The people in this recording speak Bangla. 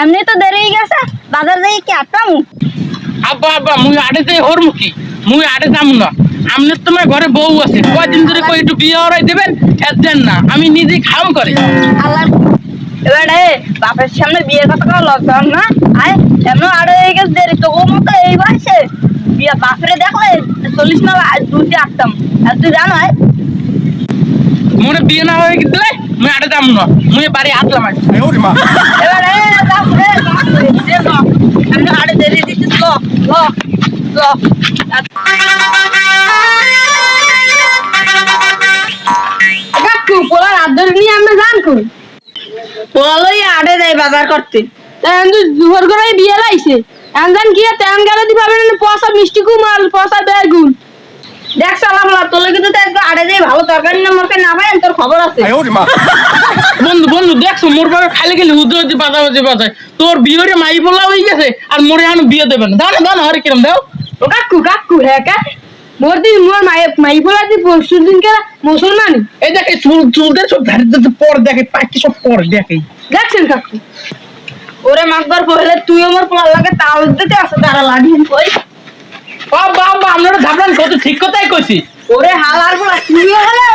এমনি তো দেরি হয়ে গেছে বাজার যাই কি আটটাম আব্বা আব্বা মুই আড়ে যাই হর মুখী মুই আড়ে যাম না। আমনের তোমার ঘরে বউ আছে কয়দিন ধরে কই একটু বিয়ে হরাই দেবেন? দেন না আমি নিজে খাম করে আল্লাহ এবারে বাপের সামনে বিয়ে কথা করা লকডাউন না? আয় এমন আড়ে হয়ে গেছে দেরি তো ও মতো এই বয়সে। বিয়ে বাপরে দেখলে চল্লিশ না দুটি আটতাম আর তুই জানো বিয়ে না হয়ে গেলে মুই আড়ে যাম না। মুই বাড়ি হাতলাম আজ এবারে বাপরে বাপরে দে ল। এমন আড়ে দেরি দিছিস ল ল ল। পোলার আদর নিয়ে আমরা জান কই পোলালই আড়ে দেয় বাজার করতে এখন তো জোহর করে বিয়ে লাইছে এখন জান তেমন গেলে পয়সা মিষ্টি কুমার পয়সা বেগুন দেখ সালাম তোলে কিন্তু তো একটু আড়ে দেয় ভালো তরকারি না মরকে না পাই তোর খবর আছে। বন্ধু বন্ধু দেখছ মোর বাবা খালি গেলে হুদে হুদে বাজা বাজে বাজায়। তোর বিয়েরে মাই বলা হয়ে গেছে আর মোরে এখন বিয়ে দেবে না। দাও না দাও না হরে কিরম দাও। ও কাকু কাকু হ্যাঁ কা। মোর দিন মোর মাই মাই বলা দি পরশু দিন কে মুসলমান? এই দেখে চুল চুলদের সব ধারে ধারে পর দেখে পাখি সব পর দেখে দেখছেন কাকু? ওরে মাকবার পহলে তুই আমার পোলার লাগে তাও দিতে আছে তারা লাগিয়ে কই বাবা বাবা ভাবলেন কত ঠিক কথাই কইছি ওরে হালার বলা তুইও হলে?